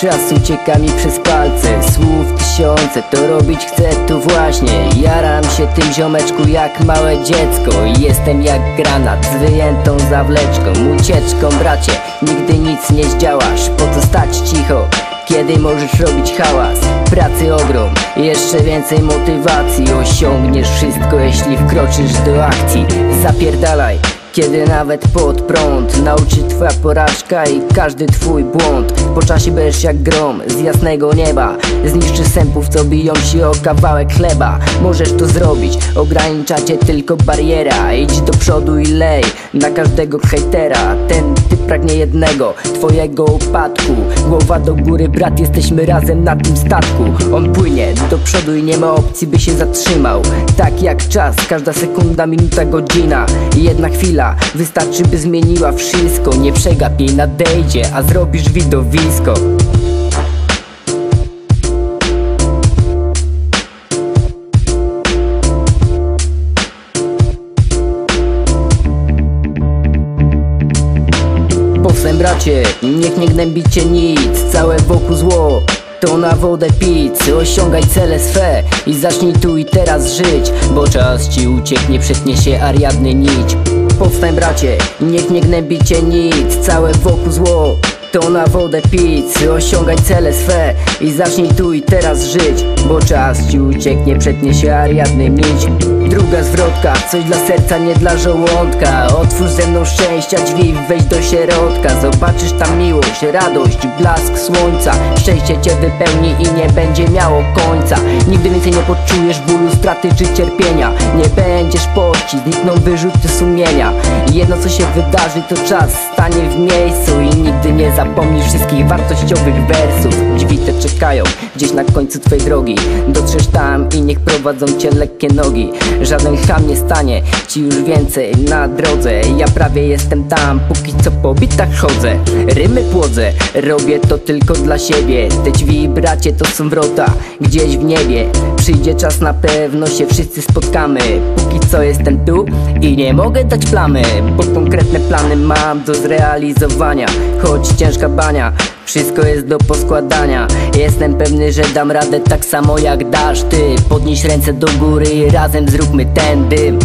Czas ucieka mi przez palce. Słów tysiące, to robić chcę tu właśnie. Jaram się tym ziomeczku jak małe dziecko. Jestem jak granat z wyjętą zawleczką. Ucieczką bracie, nigdy nic nie zdziałasz. Po co stać cicho? Kiedy możesz robić hałas? Pracy ogrom, jeszcze więcej motywacji. Osiągniesz wszystko jeśli wkroczysz do akcji. Zapierdalaj kiedy nawet pod prąd nauczy twoja porażka i każdy twój błąd. Po czasie będziesz jak grom z jasnego nieba Zniszczy sępów co biją się o kawałek chleba. Możesz to zrobić, ogranicza cię tylko bariera. Idź do przodu i lej na każdego hejtera. Ten pragnie jednego, twojego upadku. Głowa do góry brat, jesteśmy razem na tym statku. On płynie do przodu i nie ma opcji by się zatrzymał. Tak jak czas, każda sekunda, minuta, godzina. Jedna chwila Wystarczy by zmieniła wszystko. Nie przegap jej nadejdzie, a zrobisz widowisko Niech nie gnębi cię nic Całe wokół zło. To na wodę pić, osiągaj cele swe I zacznij tu i teraz żyć Bo czas ci ucieknie, przetnie się Ariadny nić. Powstań bracie, niech nie gnębi cię nic Całe wokół zło to na wodę pić, osiągaj cele swe I zacznij tu i teraz żyć Bo czas ci ucieknie, przetnie się Ariadny nić Druga zwrotka, coś dla serca, nie dla żołądka. Otwórz ze mną szczęścia drzwi, wejdź do środka. Zobaczysz tam miłość, radość, blask słońca. Szczęście cię wypełni i nie będzie miało końca. Nigdy więcej nie poczujesz bólu, straty czy cierpienia. Nie będziesz pościć, znikną wyrzuty sumienia. Jedno co się wydarzy to czas stanie w miejscu I nigdy nie zapomnisz wszystkich wartościowych wersów. Drzwi te czekają gdzieś na końcu twojej drogi. Dotrzesz tam i niech prowadzą cię lekkie nogi. Żaden ham nie stanie ci już więcej na drodze. Ja prawie jestem tam, póki co po bitach chodzę. Rymy płodzę, robię to tylko dla siebie. Te drzwi bracie to są wrota, gdzieś w niebie. Przyjdzie czas na pewno się wszyscy spotkamy Póki co jestem tu i nie mogę dać plamy Bo konkretne plany mam do zrealizowania. Choć ciężka bania wszystko jest do poskładania. Jestem pewny, że dam radę tak samo jak dasz. Ty Podnieś ręce do góry i razem zróbmy ten dym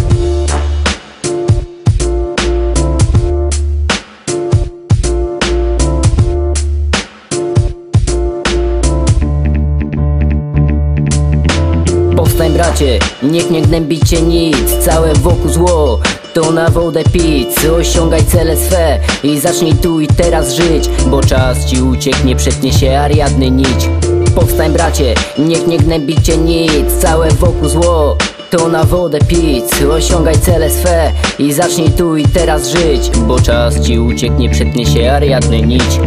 bracie, niech nie gnębi cię nic Całe wokół zło, to na wodę pić Osiągaj cele swe i zacznij tu i teraz żyć Bo czas ci ucieknie, przetnie się Ariadny nić. Powstań bracie, niech nie gnębi cię nic Całe wokół zło, to na wodę pić Osiągaj cele swe i zacznij tu i teraz żyć Bo czas ci ucieknie, przetnie się Ariadny nić